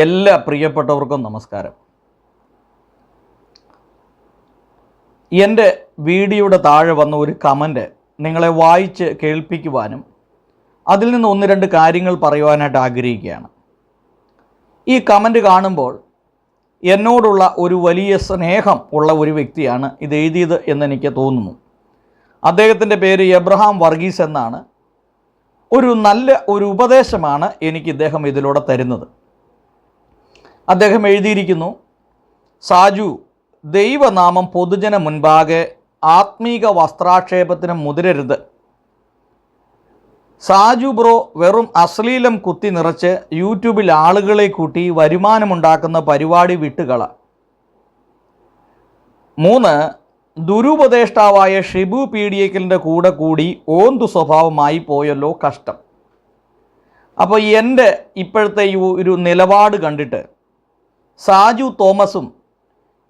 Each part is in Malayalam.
എല്ലാ പ്രിയപ്പെട്ടവർക്കും നമസ്കാരം. എന്റെ വീഡിയോയുടെ താഴെ വന്ന ഒരു കമന്റ് നിങ്ങളെ വായിച്ച് കേൾപ്പിക്കുവാനും അതിൽ നിന്ന് ഒന്ന് രണ്ട് കാര്യങ്ങൾ പറയുവാനായിട്ട് ആഗ്രഹിക്കുകയാണ്. ഈ കമന്റ് കാണുമ്പോൾ എന്നോടുള്ള ഒരു വലിയ സ്നേഹം ഉള്ള ഒരു വ്യക്തിയാണ് ഇത് എഴുതിയത് എന്നെനിക്ക് തോന്നുന്നു. അദ്ദേഹത്തിന്റെ പേര് എബ്രഹാം വർഗീസ് എന്നാണ്. ഒരു നല്ല ഒരു ഉപദേശമാണ് എനിക്ക് ഇദ്ദേഹം ഇതിലൂടെ തരുന്നത്. അദ്ദേഹം എഴുതിയിരിക്കുന്നു സാജു ദൈവനാമം പൊതുജന മുൻപാകെ ആത്മീക വസ്ത്രാക്ഷേപത്തിന് മുതിരരുത്. സാജു ബ്രോ വെറും അശ്ലീലം കുത്തി നിറച്ച് യൂട്യൂബിൽ ആളുകളെ കൂട്ടി വരുമാനമുണ്ടാക്കുന്ന പരിപാടി വിട്ടുകള. മൂന്ന് ദുരുപദേഷ്ടാവായ ഷിബു പീഡിയക്കലിന്റെ കൂടെ കൂടി ഓന്തു സ്വഭാവമായി പോയല്ലോ കഷ്ടം. അപ്പോൾ എന്റെ ഇപ്പോഴത്തെ ഈ ഒരു നിലപാട് കണ്ടിട്ട് സാജു തോമസും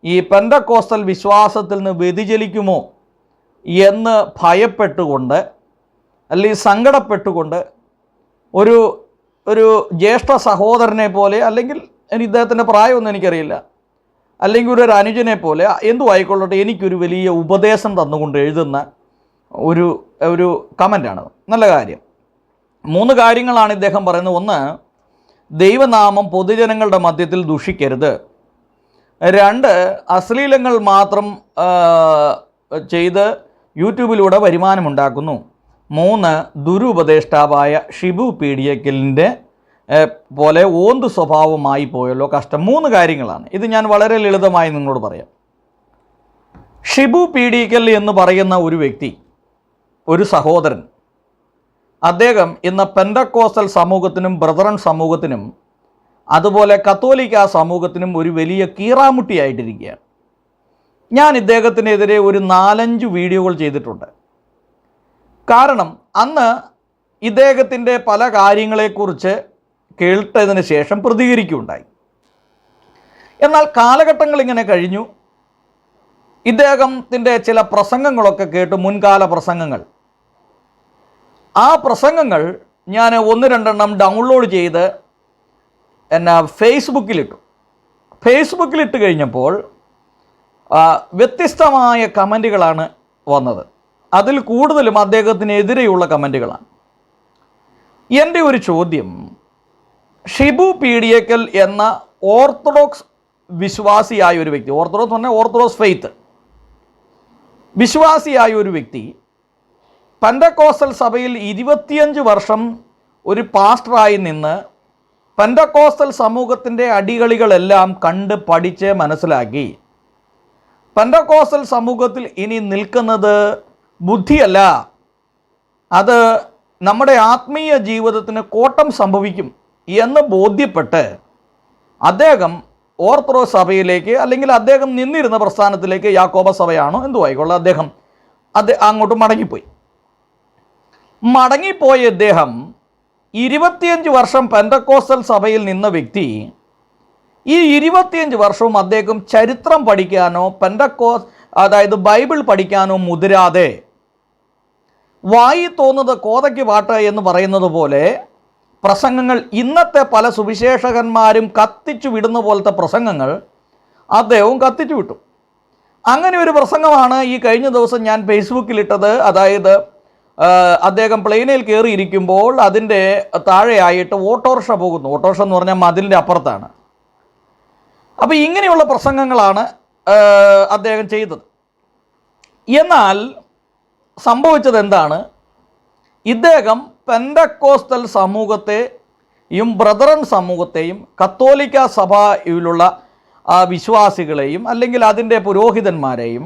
ഈ പെന്തക്കോസ്റ്റൽ വിശ്വാസത്തിൽ നിന്ന് വ്യതിചലിക്കുമോ എന്ന് ഭയപ്പെട്ടുകൊണ്ട് അല്ലെങ്കിൽ സങ്കടപ്പെട്ടുകൊണ്ട് ഒരു ഒരു ജ്യേഷ്ഠ സഹോദരനെ പോലെ അല്ലെങ്കിൽ ഇനി ഇദ്ദേഹത്തിന്റെ പ്രായമൊന്നും എനിക്കറിയില്ല. അല്ലെങ്കിൽ ഒരു ഒരു അനുജനെ പോലെ എന്തു ആയിക്കൊള്ളട്ടെ എനിക്കൊരു വലിയ ഉപദേശം തന്നുകൊണ്ട് എഴുതുന്ന ഒരു ഒരു കമന്റാണ്. നല്ല കാര്യം. മൂന്ന് കാര്യങ്ങളാണ് ഇദ്ദേഹം പറയുന്നത്. ഒന്ന് ദൈവനാമം പൊതുജനങ്ങളുടെ മധ്യത്തിൽ ദുഷിക്കരുത്. രണ്ട് അശ്ലീലങ്ങൾ മാത്രം ചെയ്ത് യൂട്യൂബിലൂടെ വരുമാനമുണ്ടാക്കുന്നു. മൂന്ന് ദുരുപദേഷ്ടാവായ ഷിബു പീഡിയക്കലിന്റെ പോലെ ഓന്ത് സ്വഭാവമായി പോയല്ലോ കഷ്ടം. മൂന്ന് കാര്യങ്ങളാണ്. ഇത് ഞാൻ വളരെ ലളിതമായി നിങ്ങളോട് പറയാം. ഷിബു പീഡിയക്കൽ എന്ന് പറയുന്ന ഒരു വ്യക്തി ഒരു സഹോദരൻ അദ്ദേഹം ഇന്ന് പെൻഡക്കോസ്റ്റൽ സമൂഹത്തിനും ബ്രദറൻ സമൂഹത്തിനും അതുപോലെ കത്തോലിക്ക സമൂഹത്തിനും ഒരു വലിയ കീറാമുട്ടിയായിട്ടിരിക്കുകയാണ്. ഞാൻ ഇദ്ദേഹത്തിനെതിരെ ഒരു നാലഞ്ച് വീഡിയോകൾ ചെയ്തിട്ടുണ്ട്. കാരണം അന്ന് ഇദ്ദേഹത്തിന്റെ പല കാര്യങ്ങളെക്കുറിച്ച് കേട്ടതിന് ശേഷം പ്രതികരിക്കുകയുണ്ടായി. എന്നാൽ കാലഘട്ടങ്ങൾ ഇങ്ങനെ കഴിഞ്ഞു. ഇദ്ദേഹത്തിന്റെ ചില പ്രസംഗങ്ങളൊക്കെ കേട്ട് മുൻകാല പ്രസംഗങ്ങൾ. ആ പ്രസംഗങ്ങൾ ഞാൻ ഒന്ന് രണ്ടെണ്ണം ഡൗൺലോഡ് ചെയ്ത് എന്നാ ഫേസ്ബുക്കിലിട്ടു ഫേസ്ബുക്കിലിട്ട് കഴിഞ്ഞപ്പോൾ വ്യത്യസ്തമായ കമന്റുകളാണ് വന്നത്. അതിൽ കൂടുതലും അദ്ദേഹത്തിനെതിരെയുള്ള കമന്റുകളാണ് എന്റെ ഒരു ചോദ്യം ഷിബു പീഡിയക്കൽ എന്ന ഓർത്തഡോക്സ് വിശ്വാസിയായ ഒരു വ്യക്തി ഓർത്തഡോക്സ് പറഞ്ഞാൽ ഓർത്തഡോക്സ് ഫെയ്ത്ത് വിശ്വാസിയായ ഒരു വ്യക്തി പൻഡക്കോസ്റ്റൽ സഭയിൽ ഇരുപത്തിയഞ്ച് വർഷം ഒരു പാസ്റ്ററായി നിന്ന് പെൻഡക്കോസൽ സമൂഹത്തിന്റെ അടികളികളെല്ലാം കണ്ട് പഠിച്ച് മനസ്സിലാക്കി. പെൻഡക്കോസൽ സമൂഹത്തിൽ ഇനി നിൽക്കുന്നത് ബുദ്ധിയല്ല. അത് നമ്മുടെ ആത്മീയ ജീവിതത്തിന് കോട്ടം സംഭവിക്കും എന്ന് ബോധ്യപ്പെട്ട് അദ്ദേഹം ഓർത്തഡോക്സ് സഭയിലേക്ക് അല്ലെങ്കിൽ അദ്ദേഹം നിന്നിരുന്ന പ്രസ്ഥാനത്തിലേക്ക് യാക്കോബ സഭയാണോ എന്തു ആയിക്കോട്ടെ അദ്ദേഹം അത് അങ്ങോട്ട് മടങ്ങിപ്പോയി. മടങ്ങിപ്പോയ ഇദ്ദേഹം ഇരുപത്തിയഞ്ച് വർഷം പെന്തക്കോസ്റ്റൽ സഭയിൽ നിന്ന വ്യക്തി. ഈ ഇരുപത്തിയഞ്ച് വർഷവും അദ്ദേഹം ചരിത്രം പഠിക്കാനോ പെന്തക്കോസ് അതായത് ബൈബിൾ പഠിക്കാനോ മുതിരാതെ വായി തോന്നുന്നത് കോതയ്ക്ക് പാട്ട് എന്ന് പറയുന്നത് പോലെ പ്രസംഗങ്ങൾ ഇന്നത്തെ പല സുവിശേഷകന്മാരും കത്തിച്ചു വിടുന്ന പോലത്തെ പ്രസംഗങ്ങൾ അദ്ദേഹവും കത്തിച്ചു വിട്ടു. അങ്ങനെ ഒരു പ്രസംഗമാണ് ഈ കഴിഞ്ഞ ദിവസം ഞാൻ ഫേസ്ബുക്കിലിട്ടത് അതായത് അദ്ദേഹം പ്ലെയിനിൽ കയറിയിരിക്കുമ്പോൾ അതിന്റെ താഴെയായിട്ട് ഓട്ടോറിക്ഷ പോകുന്നു. ഓട്ടോറിക്ഷ എന്ന് പറഞ്ഞാൽ മതിലിന്റെ അപ്പുറത്താണ്. അപ്പോൾ ഇങ്ങനെയുള്ള പ്രസംഗങ്ങളാണ് അദ്ദേഹം ചെയ്തത്. എന്നാൽ സംഭവിച്ചത് എന്താണ്? ഇദ്ദേഹം പെൻഡക്കോസ്റ്റൽ സമൂഹത്തെയും ബ്രദറൻ സമൂഹത്തെയും കത്തോലിക്ക സഭയിലുള്ള വിശ്വാസികളെയും അല്ലെങ്കിൽ അതിന്റെ പുരോഹിതന്മാരെയും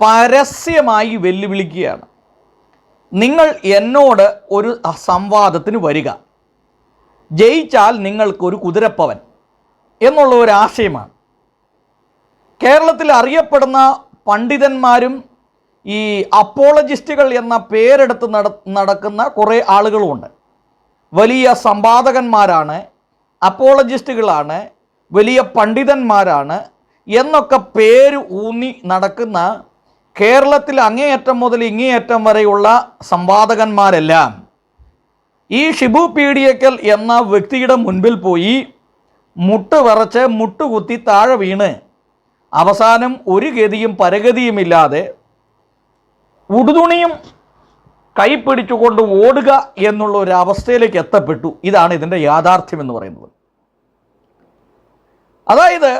പരസ്യമായി വെല്ലുവിളിക്കുകയാണ്. നിങ്ങൾ എന്നോട് ഒരു സംവാദത്തിന് വരിക. ജയിച്ചാൽ നിങ്ങൾക്കൊരു കുതിരപ്പവൻ എന്നുള്ള ഒരു ആശയമാണ്. കേരളത്തിൽ അറിയപ്പെടുന്ന പണ്ഡിതന്മാരും ഈ അപ്പോളജിസ്റ്റുകൾ എന്ന പേരെടുത്ത് നട നടക്കുന്ന കുറേ ആളുകളുമുണ്ട്. വലിയ സമ്പാദകന്മാരാണ് അപ്പോളജിസ്റ്റുകളാണ് വലിയ പണ്ഡിതന്മാരാണ് എന്നൊക്കെ പേര് ഊന്നി നടക്കുന്ന കേരളത്തിൽ അങ്ങേയറ്റം മുതൽ ഇങ്ങേയറ്റം വരെയുള്ള സംവാദകന്മാരെല്ലാം ഈ ഷിബു പീഡിയക്കൽ എന്ന വ്യക്തിയുടെ മുൻപിൽ പോയി മുട്ട് വിറച്ച് മുട്ടുകുത്തി താഴെ വീണ് അവസാനം ഒരു ഗതിയും പരഗതിയുമില്ലാതെ ഉടുതുണിയും കൈ പിടിച്ചുകൊണ്ട് ഓടുക എന്നുള്ള ഒരു അവസ്ഥയിലേക്ക് എത്തപ്പെട്ടു. ഇതാണ് ഇതിന്റെ യാഥാർത്ഥ്യം എന്ന് പറയുന്നത്. അതായത്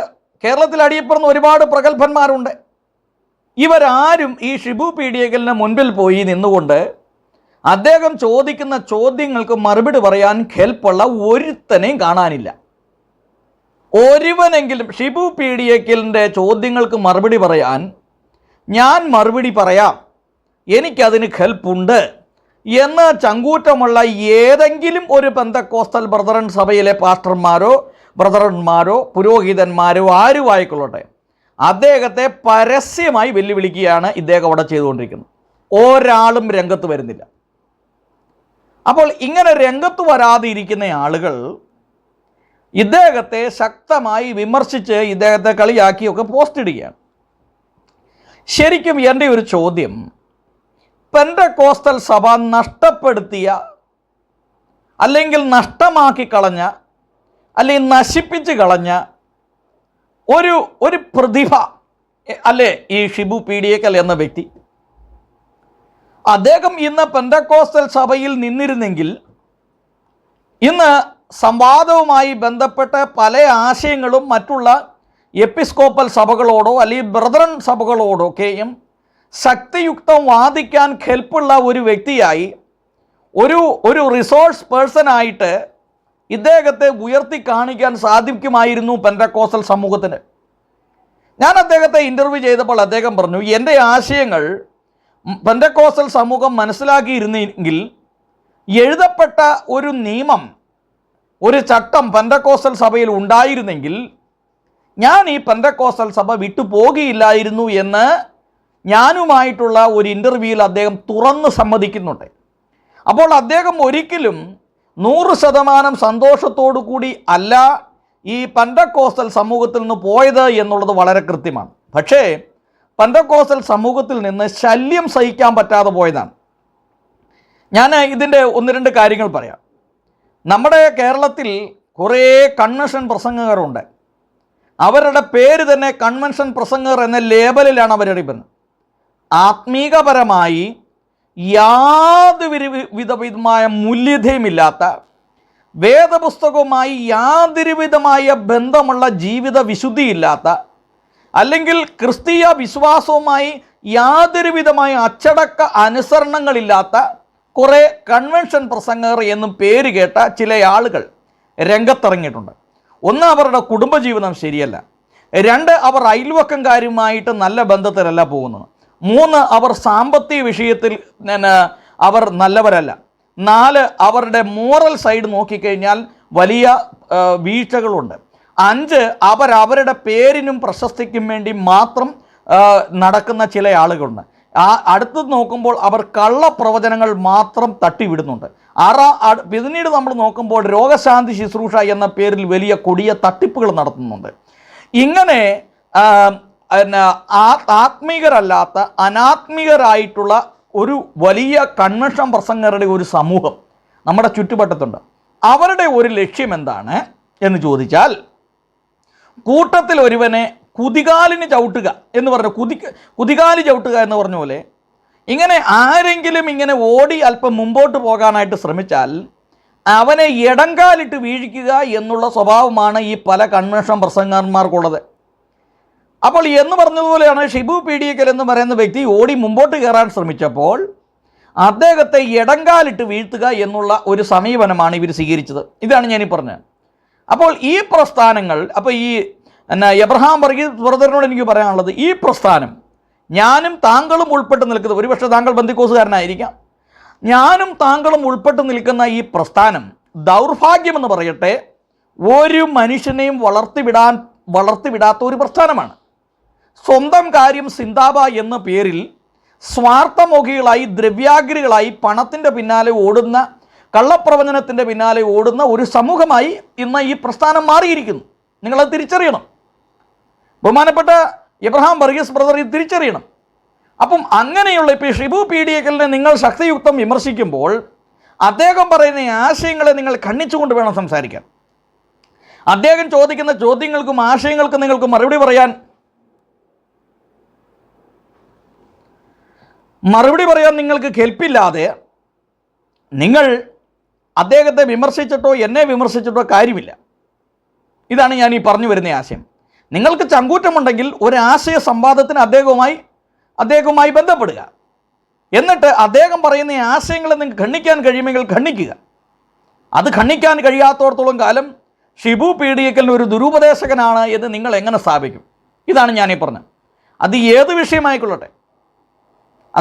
കേരളത്തിൽ അടിയപ്പുറന്ന് ഒരുപാട് പ്രഗത്ഭന്മാരുണ്ട്. ഇവരാരും ഈ ഷിബു പീഡിയകലിന് മുൻപിൽ പോയി നിന്നുകൊണ്ട് അദ്ദേഹം ചോദിക്കുന്ന ചോദ്യങ്ങൾക്ക് മറുപടി പറയാൻ ഹെൽപ്പുള്ള ഒരുത്തനെയും കാണാനില്ല. ഒരുവനെങ്കിലും ഷിബു പീഡിയക്കലിന്റെ ചോദ്യങ്ങൾക്ക് മറുപടി പറയാൻ ഞാൻ മറുപടി പറയാം. എനിക്കതിന് ഹെൽപ്പുണ്ട്. എന്ന് ചങ്കൂറ്റമുള്ള ഏതെങ്കിലും ഒരു പെന്തക്കോസ്റ്റൽ ബ്രദറൻ സഭയിലെ പാസ്റ്റർമാരോ ബ്രദറന്മാരോ പുരോഹിതന്മാരോ ആരും ആയിക്കൊള്ളട്ടെ അദ്ദേഹത്തെ പരസ്യമായി വെല്ലുവിളിക്കുകയാണ് ഇദ്ദേഹം അവിടെ ചെയ്തുകൊണ്ടിരിക്കുന്നത്. ഒരാളും രംഗത്ത് വരുന്നില്ല. അപ്പോൾ ഇങ്ങനെ രംഗത്ത് വരാതിരിക്കുന്ന ആളുകൾ ഇദ്ദേഹത്തെ ശക്തമായി വിമർശിച്ച് ഇദ്ദേഹത്തെ കളിയാക്കിയൊക്കെ പോസ്റ്റ് ഇടുകയാണ്. ശരിക്കും എന്റെ ഒരു ചോദ്യം പെൻഡക്കോസ്റ്റൽ സഭ നഷ്ടപ്പെടുത്തിയ അല്ലെങ്കിൽ നഷ്ടമാക്കി കളഞ്ഞ അല്ലെങ്കിൽ നശിപ്പിച്ച് കളഞ്ഞ ഒരു ഒരു പ്രതിഭ അല്ലേ ഈ ഷിബു പി ഡി എക്കൽ എന്ന വ്യക്തി. അദ്ദേഹം ഇന്ന് പെന്തക്കോസ്റ്റൽ സഭയിൽ നിന്നിരുന്നെങ്കിൽ ഇന്ന് സംവാദവുമായി ബന്ധപ്പെട്ട പല ആശയങ്ങളും മറ്റുള്ള എപ്പിസ്കോപ്പൽ സഭകളോടോ അല്ലെങ്കിൽ ബ്രദറൻ സഭകളോടോ ഒക്കെയും ശക്തിയുക്തം വാദിക്കാൻ ഹെൽപ്പുള്ള ഒരു വ്യക്തിയായി ഒരു ഒരു റിസോഴ്സ് പേഴ്സണായിട്ട് ഇദ്ദേഹത്തെ ഉയർത്തി കാണിക്കാൻ സാധിക്കുമായിരുന്നു പെൻഡക്കോസൽ സമൂഹത്തിന്. ഞാൻ അദ്ദേഹത്തെ ഇന്റർവ്യൂ ചെയ്തപ്പോൾ അദ്ദേഹം പറഞ്ഞു എന്റെ ആശയങ്ങൾ പെൻഡക്കോസൽ സമൂഹം മനസ്സിലാക്കിയിരുന്നെങ്കിൽ എഴുതപ്പെട്ട ഒരു നിയമം ഒരു ചട്ടം പെൻഡക്കോസൽ സഭയിൽ ഉണ്ടായിരുന്നെങ്കിൽ ഞാൻ ഈ പെൻഡക്കോസൽ സഭ വിട്ടു പോകിയില്ലായിരുന്നു എന്ന് ഞാനുമായിട്ടുള്ള ഒരു ഇന്റർവ്യൂവിൽ അദ്ദേഹം തുറന്ന് സമ്മതിക്കുന്നുണ്ട്. അപ്പോൾ അദ്ദേഹം ഒരിക്കലും നൂറ് ശതമാനം സന്തോഷത്തോടു കൂടി അല്ല ഈ പന്തക്കോസൽ സമൂഹത്തിൽ നിന്ന് പോയത് എന്നുള്ളത് വളരെ കൃത്യമാണ്. പക്ഷേ പന്തക്കോസ്റ്റൽ സമൂഹത്തിൽ നിന്ന് ശല്യം സഹിക്കാൻ പറ്റാതെ പോയതാണ്. ഞാൻ ഇതിന്റെ ഒന്ന് രണ്ട് കാര്യങ്ങൾ പറയാം. നമ്മുടെ കേരളത്തിൽ കുറേ കൺവെൻഷൻ പ്രസംഗകരുണ്ട് അവരുടെ പേര് തന്നെ കൺവെൻഷൻ പ്രസംഗർ എന്ന ലേബലിലാണ് അവരെടുക്കുന്നത് ആത്മീകപരമായി യാതൊരു വിധവിധമായ മൂല്യതയുമില്ലാത്ത വേദപുസ്തകവുമായി യാതൊരു വിധമായ ബന്ധമുള്ള ജീവിത വിശുദ്ധിയില്ലാത്ത അല്ലെങ്കിൽ ക്രിസ്തീയ വിശ്വാസവുമായി യാതൊരു വിധമായ അച്ചടക്ക അനുസരണങ്ങളില്ലാത്ത കുറേ കൺവെൻഷൻ പ്രസംഗർ എന്നും പേര് കേട്ട ചില ആളുകൾ രംഗത്തിറങ്ങിയിട്ടുണ്ട്. ഒന്ന് അവരുടെ കുടുംബജീവിതം ശരിയല്ല. രണ്ട് അവർ അയൽവക്കംകാരുമായിട്ട് നല്ല ബന്ധത്തിലല്ല പോകുന്നത്. മൂന്ന് അവർ സാമ്പത്തിക വിഷയത്തിൽ അവർ നല്ലവരല്ല. നാല് അവരുടെ മോറൽ സൈഡ് നോക്കിക്കഴിഞ്ഞാൽ വലിയ വീഴ്ചകളുണ്ട്. അഞ്ച് അവരവരുടെ പേരിനും പ്രശസ്തിക്കും വേണ്ടി മാത്രം നടക്കുന്ന ചില ആളുകളുണ്ട്. ആ അടുത്ത് നോക്കുമ്പോൾ അവർ കള്ള പ്രവചനങ്ങൾ മാത്രം തട്ടിവിടുന്നുണ്ട്. ആറ് പിന്നീട് നമ്മൾ നോക്കുമ്പോൾ രോഗശാന്തി ശുശ്രൂഷ എന്ന പേരിൽ വലിയ കൊടിയ തട്ടിപ്പുകൾ നടത്തുന്നുണ്ട്. ഇങ്ങനെ ആത്മീകരല്ലാത്ത അനാത്മീകരായിട്ടുള്ള ഒരു വലിയ കൺവെൻഷൻ പ്രസംഗരുടെ ഒരു സമൂഹം നമ്മുടെ ചുറ്റുവട്ടത്തുണ്ട്. അവരുടെ ഒരു ലക്ഷ്യം എന്താണ് എന്ന് ചോദിച്ചാൽ കൂട്ടത്തിൽ ഒരുവനെ കുതികാലിന് ചവിട്ടുക എന്ന് പറഞ്ഞ കുതി കുതികാലി ചവിട്ടുക എന്ന് പറഞ്ഞ പോലെ ഇങ്ങനെ ആരെങ്കിലും ഇങ്ങനെ ഓടി അല്പം മുമ്പോട്ട് പോകാനായിട്ട് ശ്രമിച്ചാൽ അവനെ ഇടങ്കാലിട്ട് വീഴിക്കുക എന്നുള്ള സ്വഭാവമാണ് ഈ പല കൺവെൻഷൻ പ്രസംഗന്മാർക്കുള്ളത്. അപ്പോൾ എന്ന് പറഞ്ഞതുപോലെയാണ് ഷിബു പീഡിയക്കൽ എന്ന് പറയുന്ന വ്യക്തി ഓടി മുമ്പോട്ട് കയറാൻ ശ്രമിച്ചപ്പോൾ അദ്ദേഹത്തെ ഇടങ്കാലിട്ട് വീഴ്ത്തുക എന്നുള്ള ഒരു സമീപനമാണ് ഇവർ സ്വീകരിച്ചത്. ഇതാണ് ഞാനീ പറഞ്ഞത്. അപ്പോൾ ഈ പ്രസ്ഥാനങ്ങൾ അപ്പോൾ ഈ എന്നാ എബ്രഹാം വർഗീസ് ബ്രദറിനോട് എനിക്ക് പറയാനുള്ളത് ഈ പ്രസ്ഥാനം ഞാനും താങ്കളും ഉൾപ്പെട്ട് നിൽക്കുന്നത് ഒരുപക്ഷെ താങ്കൾ ബന്ധിക്കോസുകാരനായിരിക്കാം ഞാനും താങ്കളും ഉൾപ്പെട്ട് നിൽക്കുന്ന ഈ പ്രസ്ഥാനം ദൗർഭാഗ്യമെന്ന് പറയട്ടെ ഒരു മനുഷ്യനെയും വളർത്തിവിടാൻ വളർത്തിവിടാത്ത ഒരു പ്രസ്ഥാനമാണ്. സ്വന്തം കാര്യം സിന്താബ എന്ന പേരിൽ സ്വാർത്ഥമുഖികളായി ദ്രവ്യാഗ്രികളായി പണത്തിന്റെ പിന്നാലെ ഓടുന്ന കള്ളപ്രവചനത്തിന്റെ പിന്നാലെ ഓടുന്ന ഒരു സമൂഹമായി ഇന്ന് ഈ പ്രസ്ഥാനം മാറിയിരിക്കുന്നു. നിങ്ങളത് തിരിച്ചറിയണം. ബഹുമാനപ്പെട്ട ഇബ്രഹാം വർഗീസ് ബ്രദർ ഇത് തിരിച്ചറിയണം. അപ്പം അങ്ങനെയുള്ള ഇപ്പോൾ ഷിബു പി ഡി എക്കലിനെ നിങ്ങൾ ശക്തിയുക്തം വിമർശിക്കുമ്പോൾ അദ്ദേഹം പറയുന്ന ആശയങ്ങളെ നിങ്ങൾ ഖണ്ഡിച്ചുകൊണ്ട് വേണം സംസാരിക്കാൻ. അദ്ദേഹം ചോദിക്കുന്ന ചോദ്യങ്ങൾക്കും ആശയങ്ങൾക്കും നിങ്ങൾക്ക് മറുപടി പറയാൻ മറുപടി പറയാൻ നിങ്ങൾക്ക് കെൽപ്പില്ലാതെ നിങ്ങൾ അദ്ദേഹത്തെ വിമർശിച്ചിട്ടോ എന്നെ വിമർശിച്ചിട്ടോ കാര്യമില്ല. ഇതാണ് ഞാൻ ഈ പറഞ്ഞു വരുന്ന ആശയം. നിങ്ങൾക്ക് ചങ്കൂറ്റമുണ്ടെങ്കിൽ ഒരു ആശയ സംവാദത്തിന് അദ്ദേഹവുമായി അദ്ദേഹവുമായി ബന്ധപ്പെടുക. എന്നിട്ട് അദ്ദേഹം പറയുന്ന ആശയങ്ങളെ നിങ്ങൾക്ക് ഖണ്ഡിക്കാൻ കഴിയുമെങ്കിൽ ഖണ്ഡിക്കുക. അത് ഖണ്ഡിക്കാൻ കഴിയാത്തോടത്തോളം കാലം ഷിബു പീഡിയക്കലിന് ഒരു ദുരുപദേശകനാണ് എന്ന് നിങ്ങൾ എങ്ങനെ സ്ഥാപിക്കും? ഇതാണ് ഞാനീ പറഞ്ഞത്. അത് ഏത് വിഷയമായിക്കൊള്ളട്ടെ?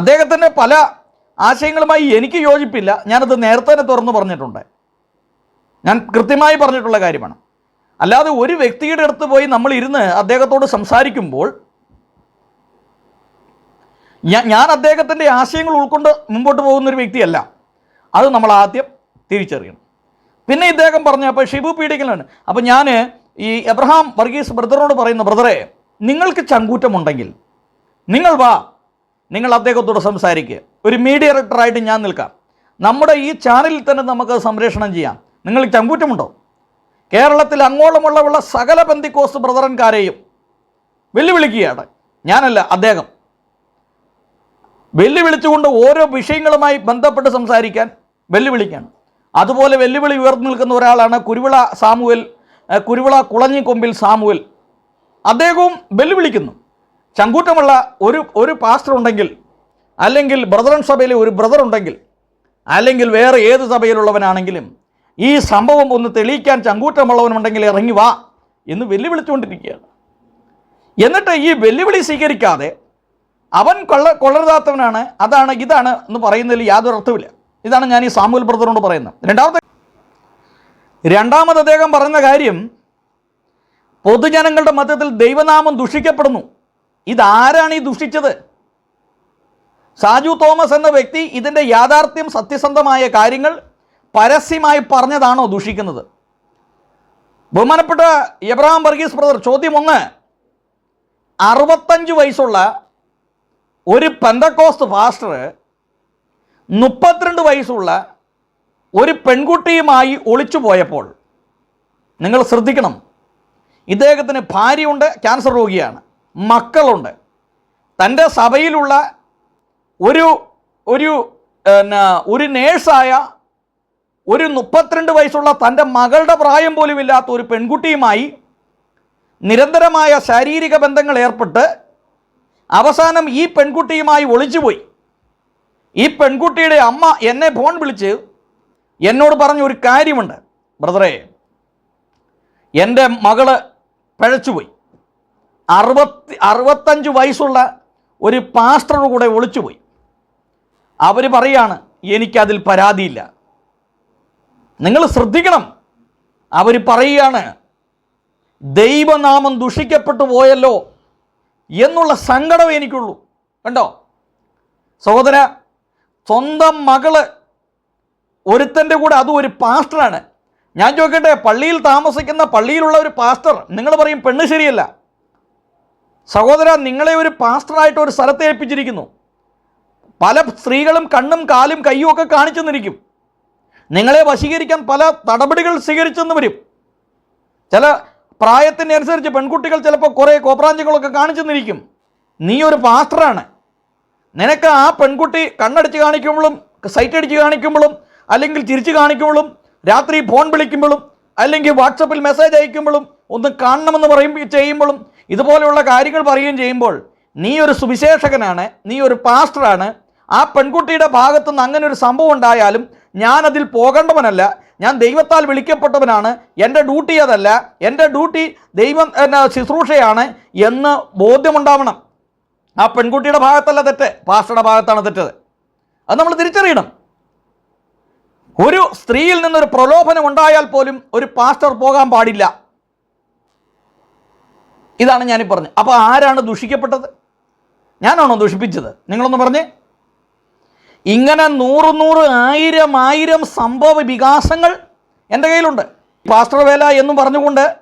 അദ്ദേഹത്തിന്റെ പല ആശയങ്ങളുമായി എനിക്ക് യോജിപ്പില്ല. ഞാനത് നേരത്തെ തന്നെ തുറന്നു പറഞ്ഞിട്ടുണ്ട്. ഞാൻ കൃത്യമായി പറഞ്ഞിട്ടുള്ള കാര്യമാണ്. അല്ലാതെ ഒരു വ്യക്തിയുടെ അടുത്ത് പോയി നമ്മൾ ഇരുന്ന് അദ്ദേഹത്തോട് സംസാരിക്കുമ്പോൾ ഞാൻ അദ്ദേഹത്തിന്റെ ആശയങ്ങൾ ഉൾക്കൊണ്ട് മുമ്പോട്ട് പോകുന്ന ഒരു വ്യക്തിയല്ല. അത് നമ്മൾ ആദ്യം തിരിച്ചറിയണം. പിന്നെ ഇദ്ദേഹം പറഞ്ഞു അപ്പോൾ ഷിബു പീഡിക്കലാണ്. അപ്പോൾ ഞാൻ ഈ എബ്രഹാം വർഗീസ് ബ്രദറിനോട് പറയുന്ന ബ്രദറെ നിങ്ങൾക്ക് ചങ്കൂറ്റമുണ്ടെങ്കിൽ നിങ്ങൾ വാ നിങ്ങൾ അദ്ദേഹത്തോട് സംസാരിക്കുക ഒരു മീഡിയ മീഡിയേറ്ററായിട്ട് ഞാൻ നിൽക്കാം. നമ്മുടെ ഈ ചാനലിൽ തന്നെ നമുക്ക് സംപ്രേഷണം ചെയ്യാം. നിങ്ങൾ ചങ്കൂറ്റമുണ്ടോ? കേരളത്തിൽ അങ്ങോളമുള്ളവുള്ള സകല ബന്ധിക്കോസ് ബ്രദറൻകാരെയും വെല്ലുവിളിക്കുകയാണ്. ഞാനല്ല അദ്ദേഹം. വെല്ലുവിളിച്ചുകൊണ്ട് ഓരോ വിഷയങ്ങളുമായി ബന്ധപ്പെട്ട് സംസാരിക്കാൻ വെല്ലുവിളിക്കാണ്. അതുപോലെ വെല്ലുവിളി ഉയർന്നു നിൽക്കുന്ന ഒരാളാണ് കുരുവിള സാമുവൽ കുരുവിള കുളഞ്ഞിക്കൊമ്പിൽ സാമുവൽ. അദ്ദേഹവും വെല്ലുവിളിക്കുന്നു. ചങ്കൂറ്റമുള്ള ഒരു ഒരു പാസ്റ്റർ ഉണ്ടെങ്കിൽ അല്ലെങ്കിൽ ബ്രദറൻ സഭയിലെ ഒരു ബ്രദർ ഉണ്ടെങ്കിൽ അല്ലെങ്കിൽ വേറെ ഏത് സഭയിലുള്ളവനാണെങ്കിലും ഈ സംഭവം ഒന്ന് തെളിയിക്കാൻ ചങ്കൂറ്റമുള്ളവനുണ്ടെങ്കിൽ ഇറങ്ങി വാ എന്ന് വെല്ലുവിളിച്ചുകൊണ്ടിരിക്കുകയാണ്. എന്നിട്ട് ഈ വെല്ലുവിളി സ്വീകരിക്കാതെ അവൻ കൊള്ള കൊള്ളരുതാത്തവനാണ് അതാണ് ഇതാണ് എന്ന് പറയുന്നതിൽ യാതൊരു അർത്ഥമില്ല ഇതാണ് ഞാൻ ഈ സാമുവൽ ബ്രദറിനോട് പറയുന്നത്. രണ്ടാമത്തെ രണ്ടാമത് അദ്ദേഹം പറയുന്ന കാര്യം പൊതുജനങ്ങളുടെ മധ്യത്തിൽ ദൈവനാമം ദുഷിക്കപ്പെടുന്നു. ഇതാരാണ് ഈ ദുഷിച്ചത്? സാജു തോമസ് എന്ന വ്യക്തി ഇതിന്റെ യാഥാർത്ഥ്യം സത്യസന്ധമായ കാര്യങ്ങൾ പരസ്യമായി പറഞ്ഞതാണോ ദുഷിക്കുന്നത്? ബഹുമാനപ്പെട്ട എബ്രഹാം വർഗീസ് ബ്രദർ ചോദ്യം ഒന്ന്. അറുപത്തഞ്ച് വയസ്സുള്ള ഒരു പെന്തക്കോസ്റ്റ് പാസ്റ്റർ മുപ്പത്തിരണ്ട് വയസ്സുള്ള ഒരു പെൺകുട്ടിയുമായി ഒളിച്ചു പോയപ്പോൾ നിങ്ങൾ ശ്രദ്ധിക്കണം ഇദ്ദേഹത്തിന് ഭാര്യയുണ്ട് ക്യാൻസർ രോഗിയാണ്. മക്കളുണ്ട്. തന്റെ സഭയിലുള്ള ഒരു ഒരു ഒരു നേഴ്സായ ഒരു മുപ്പത്തിരണ്ട് വയസ്സുള്ള തന്റെ മകളുടെ പ്രായം പോലും ഇല്ലാത്ത ഒരു പെൺകുട്ടിയുമായി നിരന്തരമായ ശാരീരിക ബന്ധങ്ങൾ ഏർപ്പെട്ട് അവസാനം ഈ പെൺകുട്ടിയുമായി ഒളിച്ചുപോയി. ഈ പെൺകുട്ടിയുടെ അമ്മ എന്നെ ഫോൺ വിളിച്ച് എന്നോട് പറഞ്ഞ ഒരു കാര്യമുണ്ട്. ബ്രദറേ എന്റെ മകൾ പിഴച്ചുപോയി. അറുപത്തി അറുപത്തഞ്ച് വയസ്സുള്ള ഒരു പാസ്റ്ററുടെ കൂടെ ഒളിച്ചുപോയി. അവർ പറയാണ് എനിക്കതിൽ പരാതിയില്ല. നിങ്ങൾ ശ്രദ്ധിക്കണം. അവർ പറയുകയാണ് ദൈവനാമം ദുഷിക്കപ്പെട്ടു പോയല്ലോ എന്നുള്ള സങ്കടം എനിക്കുള്ളൂ. കണ്ടോ? സഹോദര സ്വന്തം മകൾ ഒരുത്തന്റെ കൂടെ അതും ഒരു പാസ്റ്ററാണ്. ഞാൻ ചോദിക്കട്ടെ പള്ളിയിൽ താമസിക്കുന്ന പള്ളിയിലുള്ള ഒരു പാസ്റ്റർ നിങ്ങൾ പറയും പെണ്ണ് ശരിയല്ല. സഹോദര നിങ്ങളെ ഒരു പാസ്റ്ററായിട്ട് ഒരു സ്ഥലത്ത് ഏൽപ്പിച്ചിരിക്കുന്നു. പല സ്ത്രീകളും കണ്ണും കാലും കയ്യും ഒക്കെ കാണിച്ചു നിന്നിരിക്കും നിങ്ങളെ വശീകരിക്കാൻ പല നടപടികൾ സ്വീകരിച്ചെന്ന് വരും. ചില പ്രായത്തിനനുസരിച്ച് പെൺകുട്ടികൾ ചിലപ്പോൾ കുറേ കോപ്രാഞ്ചുകളൊക്കെ കാണിച്ചു നിന്നിരിക്കും നീ ഒരു പാസ്റ്ററാണ്. നിനക്ക് ആ പെൺകുട്ടി കണ്ണടിച്ച് കാണിക്കുമ്പോഴും സൈറ്റ് അടിച്ച് കാണിക്കുമ്പോഴും അല്ലെങ്കിൽ ചിരിച്ച് കാണിക്കുമ്പോഴും രാത്രി ഫോൺ വിളിക്കുമ്പോഴും അല്ലെങ്കിൽ വാട്സപ്പിൽ മെസ്സേജ് അയക്കുമ്പോഴും ഒന്ന് കാണണമെന്ന് പറയും ചെയ്യുമ്പോഴും ഇതുപോലെയുള്ള കാര്യങ്ങൾ പറയുകയും ചെയ്യുമ്പോൾ നീ ഒരു സുവിശേഷകനാണ് നീ ഒരു പാസ്റ്ററാണ്. ആ പെൺകുട്ടിയുടെ ഭാഗത്തുനിന്ന് അങ്ങനെ ഒരു സംഭവം ഉണ്ടായാലും അതിൽ പോകേണ്ടവനല്ല. ഞാൻ ദൈവത്താൽ വിളിക്കപ്പെട്ടവനാണ്. എന്റെ ഡ്യൂട്ടി അതല്ല. എന്റെ ഡ്യൂട്ടി ദൈവം എന്നാ, ശുശ്രൂഷയാണ് എന്ന് ബോധ്യമുണ്ടാവണം. ആ പെൺകുട്ടിയുടെ ഭാഗത്തല്ല തെറ്റ് പാസ്റ്ററുടെ ഭാഗത്താണ് തെറ്റത്. അത് നമ്മൾ തിരിച്ചറിയണം. ഒരു സ്ത്രീയിൽ നിന്നൊരു പ്രലോഭനം ഉണ്ടായാൽ പോലും ഒരു പാസ്റ്റർ പോകാൻ പാടില്ല. ഇതാണ് ഞാനീ പറഞ്ഞത് അപ്പോൾ ആരാണ് ദുഷിക്കപ്പെട്ടത്? ഞാനാണോ ദുഷിപ്പിച്ചത്? നിങ്ങളൊന്ന് പറഞ്ഞേ. ഇങ്ങനെ നൂറ് നൂറ് ആയിരം ആയിരം സംഭവ വികാസങ്ങൾ എന്റെ കയ്യിലുണ്ട്. പാസ്റ്റർ വേല എന്നും പറഞ്ഞുകൊണ്ട്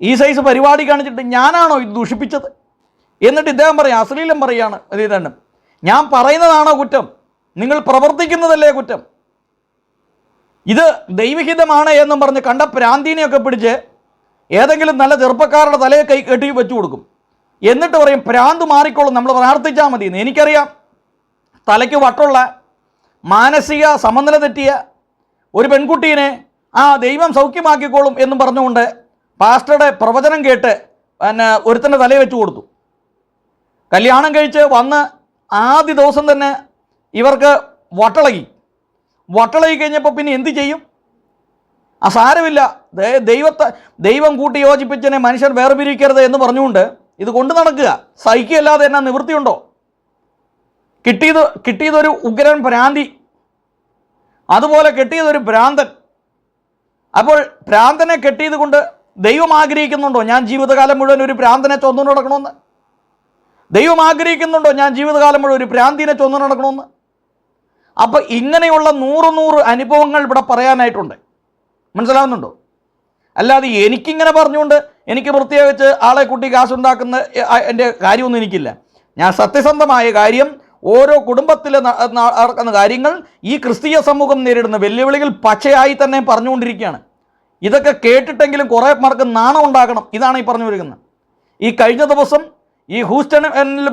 ഈ സൈസ് പരിപാടി കാണിച്ചിട്ട് ഞാനാണോ ഇത് ദുഷിപ്പിച്ചത്? എന്നിട്ട് ഇദ്ദേഹം പറയും അശ്ലീലം പറയുകയാണ് ഇത് ഇതാണ് ഞാൻ പറയുന്നതാണോ കുറ്റം? നിങ്ങൾ പ്രവർത്തിക്കുന്നതല്ലേ കുറ്റം? ഇത് ദൈവഹിതമാണ് എന്നും പറഞ്ഞ് കണ്ട പ്രാന്തീനെയൊക്കെ പിടിച്ച് ഏതെങ്കിലും നല്ല ചെറുപ്പക്കാരുടെ തലയെ കൈ കെട്ടി വെച്ചു കൊടുക്കും. എന്നിട്ട് പറയും ഭ്രാന്ത് മാറിക്കോളും നമ്മൾ പ്രാർത്ഥിച്ചാൽ മതി എനിക്കറിയാം. തലയ്ക്ക് വട്ടുള്ള മാനസിക സമനില തെറ്റിയ ഒരു പെൺകുട്ടീനെ ആ ദൈവം സൗഖ്യമാക്കിക്കോളും എന്നും പറഞ്ഞുകൊണ്ട് പാസ്റ്ററുടെ പ്രവചനം കേട്ട് പിന്നെ ഒരുത്തന്റെ തലയെ വെച്ചു കൊടുത്തു. കല്യാണം കഴിച്ച് വന്ന് ആദ്യ ദിവസം തന്നെ ഇവർക്ക് വട്ടളകി. വട്ടളകി കഴിഞ്ഞപ്പോൾ പിന്നെ എന്ത് ചെയ്യും? ആ സാരമില്ല. ദൈവത്തെ ദൈവം കൂട്ടി യോജിപ്പിച്ചതിനെ മനുഷ്യർ വേർപിരിക്കരുത് എന്ന് പറഞ്ഞുകൊണ്ട് ഇത് കൊണ്ടു നടക്കുക. സഹിക്കുകയല്ലാതെ എന്നാ നിവൃത്തിയുണ്ടോ? കിട്ടിയത് കിട്ടിയതൊരു ഉഗ്രൻ ഭ്രാന്തി. അതുപോലെ കെട്ടിയതൊരു ഭ്രാന്തൻ. അപ്പോൾ ഭ്രാന്തനെ കെട്ടിയത് കൊണ്ട് ദൈവം ആഗ്രഹിക്കുന്നുണ്ടോ? ഞാൻ ജീവിതകാലം മുഴുവൻ ഒരു ഭ്രാന്തനെ ചൊന്നു നടക്കണമെന്ന്? ദൈവം ആഗ്രഹിക്കുന്നുണ്ടോ? ഞാൻ ജീവിതകാലം മുഴുവൻ ഒരു ഭ്രാന്തിനെ ചൊന്നു നടക്കണമെന്ന്? അപ്പോൾ ഇങ്ങനെയുള്ള നൂറ് നൂറ് അനുഭവങ്ങൾ ഇവിടെ പറയാനായിട്ടുണ്ട്. മനസ്സിലാവുന്നുണ്ടോ? അല്ലാതെ എനിക്കിങ്ങനെ പറഞ്ഞുകൊണ്ട് എനിക്ക് പ്രത്യേകിച്ച് ആളെ കുട്ടി കാശുണ്ടാക്കുന്ന എന്റെ കാര്യമൊന്നും എനിക്കില്ല. ഞാൻ സത്യസന്ധമായ കാര്യം ഓരോ കുടുംബത്തിൽ നടക്കുന്ന കാര്യങ്ങൾ ഈ ക്രിസ്തീയ സമൂഹം നേരിടുന്ന വെല്ലുവിളികൾ പച്ചയായി തന്നെ പറഞ്ഞുകൊണ്ടിരിക്കുകയാണ്. ഇതൊക്കെ കേട്ടിട്ടെങ്കിലും കുറേ മാർക്ക് നാണം ഉണ്ടാക്കണം ഇതാണ് ഈ പറഞ്ഞു വരുന്നത്. ഈ കഴിഞ്ഞ ദിവസം ഈ ഹൂസ്റ്റണിൽ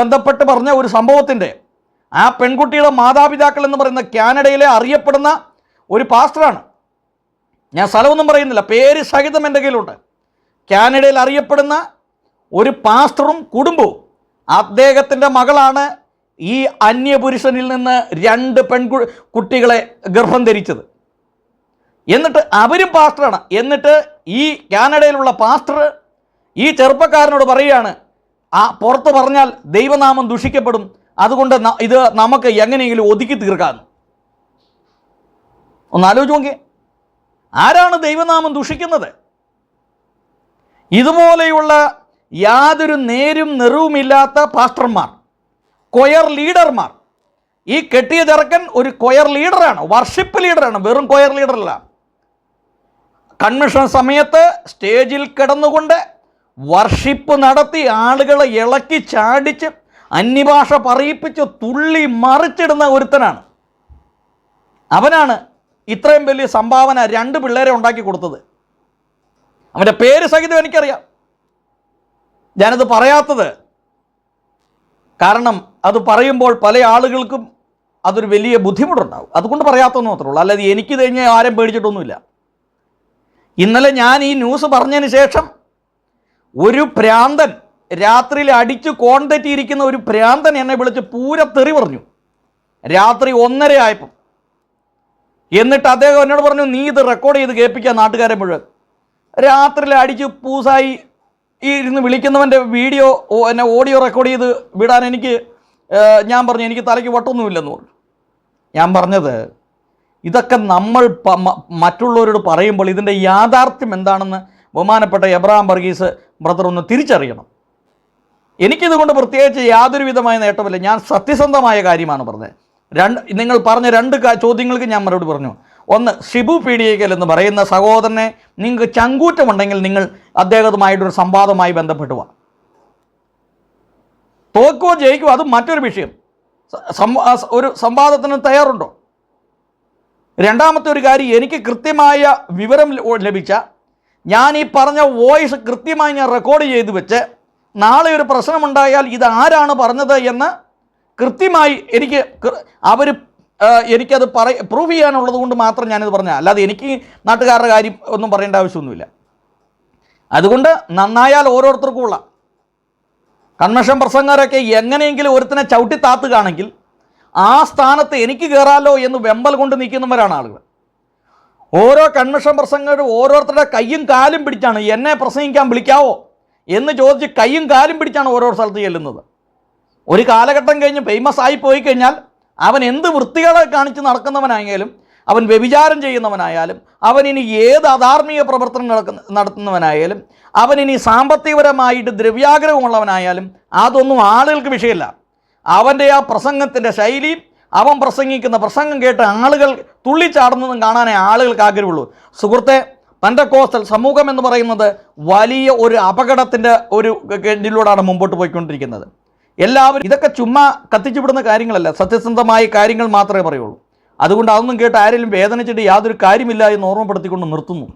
ബന്ധപ്പെട്ട് പറഞ്ഞ ഒരു സംഭവത്തിന്റെ ആ പെൺകുട്ടിയുടെ മാതാപിതാക്കൾ എന്ന് പറയുന്ന കാനഡയിലെ അറിയപ്പെടുന്ന ഒരു പാസ്റ്ററാണ്. ഞാൻ സ്ഥലമൊന്നും പറയുന്നില്ല. പേര് സഹിതം എന്റെ കയ്യിലുണ്ട്. കാനഡയിൽ അറിയപ്പെടുന്ന ഒരു പാസ്റ്ററും കുടുംബവും. അദ്ദേഹത്തിന്റെ മകളാണ് ഈ അന്യപുരുഷനിൽ നിന്ന് രണ്ട് പെൺകു കുട്ടികളെ ഗർഭം ധരിച്ചത്. എന്നിട്ട് അവരും പാസ്റ്ററാണ്. എന്നിട്ട് ഈ കാനഡയിലുള്ള പാസ്റ്റർ ഈ ചെറുപ്പക്കാരനോട് പറയുകയാണ് ആ പുറത്ത് പറഞ്ഞാൽ ദൈവനാമം ദുഷിക്കപ്പെടും. അതുകൊണ്ട് ഇത് നമുക്ക് എങ്ങനെയെങ്കിലും ഒതുക്കി തീർക്കാമെന്ന്. ഒന്ന് ആലോചിച്ച് നോക്കിയേ. ആരാണ് ദൈവനാമം ദുഷിക്കുന്നത്? ഇതുപോലെയുള്ള യാതൊരു നേരും നിറവുമില്ലാത്ത പാസ്റ്റർമാർ കൊയർ ലീഡർമാർ. ഈ കെട്ടിയ ചെറുക്കൻ ഒരു കൊയർ ലീഡറാണ് വർഷിപ്പ് ലീഡറാണ് വെറും കൊയർ ലീഡറല്ല. കൺവെൻഷൻ സമയത്ത് സ്റ്റേജിൽ കിടന്നുകൊണ്ട് വർഷിപ്പ് നടത്തി ആളുകളെ ഇളക്കി ചാടിച്ച് അന്യഭാഷ പറയിപ്പിച്ച് തുള്ളി മറിച്ചിടുന്ന ഒരുത്തനാണ്. അവനാണ് ഇത്രയും വലിയ സംഭാവന രണ്ട് പിള്ളേരെ ഉണ്ടാക്കി കൊടുത്തത്. അവന്റെ പേര് സഹിതം എനിക്കറിയാം. ഞാനത് പറയാത്തത് കാരണം അത് പറയുമ്പോൾ പല ആളുകൾക്കും അതൊരു വലിയ ബുദ്ധിമുട്ടുണ്ടാവും. അതുകൊണ്ട് പറയാത്തതെന്ന് മാത്രമേ ഉള്ളൂ അല്ലാതെ എനിക്ക് കഴിഞ്ഞ ആരും പേടിച്ചിട്ടൊന്നുമില്ല. ഇന്നലെ ഞാൻ ഈ ന്യൂസ് പറഞ്ഞതിന് ശേഷം ഒരു ഭ്രാന്തൻ രാത്രിയിൽ അടിച്ച് കോൺ തെറ്റിയിരിക്കുന്ന ഒരു ഭ്രാന്തൻ എന്നെ വിളിച്ച് പൂര തെറി പറഞ്ഞു. രാത്രി ഒന്നര ആയപ്പം എന്നിട്ട് അദ്ദേഹം എന്നോട് പറഞ്ഞു നീ ഇത് റെക്കോർഡ് ചെയ്ത് കേൾപ്പിക്കുക നാട്ടുകാരെ മുഴുവൻ. രാത്രിയിൽ അടിച്ച് പൂസായി. ഈ ഇരുന്ന് വിളിക്കുന്നവന്റെ വീഡിയോ എന്നെ ഓഡിയോ റെക്കോർഡ് ചെയ്ത് വിടാൻ എനിക്ക് ഞാൻ പറഞ്ഞു എനിക്ക് തലയ്ക്ക് വട്ടൊന്നുമില്ലെന്ന് പറഞ്ഞു. ഞാൻ പറഞ്ഞത് ഇതൊക്കെ നമ്മൾ മറ്റുള്ളവരോട് പറയുമ്പോൾ ഇതിന്റെ യാഥാർത്ഥ്യം എന്താണെന്ന് ബഹുമാനപ്പെട്ട എബ്രഹാം വർഗീസ് ബ്രദർ ഒന്ന് തിരിച്ചറിയണം. എനിക്കിതുകൊണ്ട് പ്രത്യേകിച്ച് യാതൊരു വിധമായ നേട്ടമില്ല. ഞാൻ സത്യസന്ധമായ കാര്യമാണ് പറഞ്ഞത്. രണ്ട് നിങ്ങൾ പറഞ്ഞ രണ്ട് ചോദ്യങ്ങൾക്ക് ഞാൻ മറുപടി പറഞ്ഞു. ഒന്ന് ഷിബു പീഡിയക്കൽ എന്ന് പറയുന്ന സഹോദരനെ നിങ്ങൾക്ക് ചങ്കൂറ്റമുണ്ടെങ്കിൽ നിങ്ങൾ അദ്ദേഹവുമായിട്ടൊരു സംവാദമായി ബന്ധപ്പെട്ടു വാ തോക്കോ ജയിക്കോ അത് മറ്റൊരു വിഷയം. ഒരു സംവാദത്തിന് തയ്യാറുണ്ടോ? രണ്ടാമത്തെ ഒരു കാര്യം എനിക്ക് കൃത്യമായ വിവരം ലഭിച്ച ഞാൻ ഈ പറഞ്ഞ വോയിസ് കൃത്യമായി ഞാൻ റെക്കോർഡ് ചെയ്ത് വെച്ച് നാളെ ഒരു പ്രശ്നമുണ്ടായാൽ ഇത് ആരാണ് പറഞ്ഞത് എന്ന് കൃത്യമായി എനിക്ക് അവർ എനിക്കത് പറ പ്രൂവ് ചെയ്യാനുള്ളത് കൊണ്ട് മാത്രം ഞാനിത് പറഞ്ഞ അല്ലാതെ എനിക്ക് നാട്ടുകാരുടെ കാര്യം ഒന്നും പറയേണ്ട ആവശ്യമൊന്നുമില്ല. അതുകൊണ്ട് നന്നായാൽ ഓരോരുത്തർക്കും ഉള്ള കൺവെൻഷൻ പ്രസംഗരൊക്കെ എങ്ങനെയെങ്കിലും ഒരുത്തിനെ ചവിട്ടി താത്തുകയാണെങ്കിൽ ആ സ്ഥാനത്ത് എനിക്ക് കയറാലോ എന്ന് വെമ്പൽ കൊണ്ട് നിൽക്കുന്നവരാണ് ആളുകൾ. ഓരോ കൺവെൻഷൻ പ്രസംഗരും ഓരോരുത്തരുടെ കയ്യും കാലും പിടിച്ചാണ് എന്നെ പ്രസംഗിക്കാൻ വിളിക്കാവോ എന്ന് ചോദിച്ച് കയ്യും കാലും പിടിച്ചാണ് ഓരോ സ്ഥലത്ത് ചെല്ലുന്നത്. ഒരു കാലഘട്ടം കഴിഞ്ഞ് ഫേമസ് ആയി പോയി കഴിഞ്ഞാൽ അവൻ എന്ത് വൃത്തികളെ കാണിച്ച് നടക്കുന്നവനായാലും അവൻ വ്യഭിചാരം ചെയ്യുന്നവനായാലും അവൻ ഇനി ഏത് അധാർമിക പ്രവർത്തനം നടക്കുന്ന നടത്തുന്നവനായാലും അവൻ ഇനി സാമ്പത്തികപരമായിട്ട് ദ്രവ്യാഗ്രഹമുള്ളവനായാലും അതൊന്നും ആളുകൾക്ക് വിഷയമില്ല അവന്റെ ആ പ്രസംഗത്തിന്റെ ശൈലി അവൻ പ്രസംഗിക്കുന്ന പ്രസംഗം കേട്ട് ആളുകൾ തുള്ളിച്ചാടുന്നതും കാണാനേ ആളുകൾക്ക് ആഗ്രഹമുള്ളൂ. സുഹൃത്തെ തന്റെ കോസ്റ്റൽ സമൂഹം എന്ന് പറയുന്നത് വലിയ ഒരു അപകടത്തിന്റെ ഒരു ഇതിലൂടെയാണ് മുമ്പോട്ട് പോയിക്കൊണ്ടിരിക്കുന്നത്. എല്ലാവരും ഇതൊക്കെ ചുമ്മാ കത്തിച്ചുവിടുന്ന കാര്യങ്ങളല്ല സത്യസന്ധമായ കാര്യങ്ങൾ മാത്രമേ പറയുള്ളൂ. അതുകൊണ്ട് അതൊന്നും കേട്ട് ആരെങ്കിലും വേദനിച്ചിട്ട് യാതൊരു കാര്യമില്ല എന്ന് ഓർമ്മപ്പെടുത്തിക്കൊണ്ട് നിർത്തുന്നു.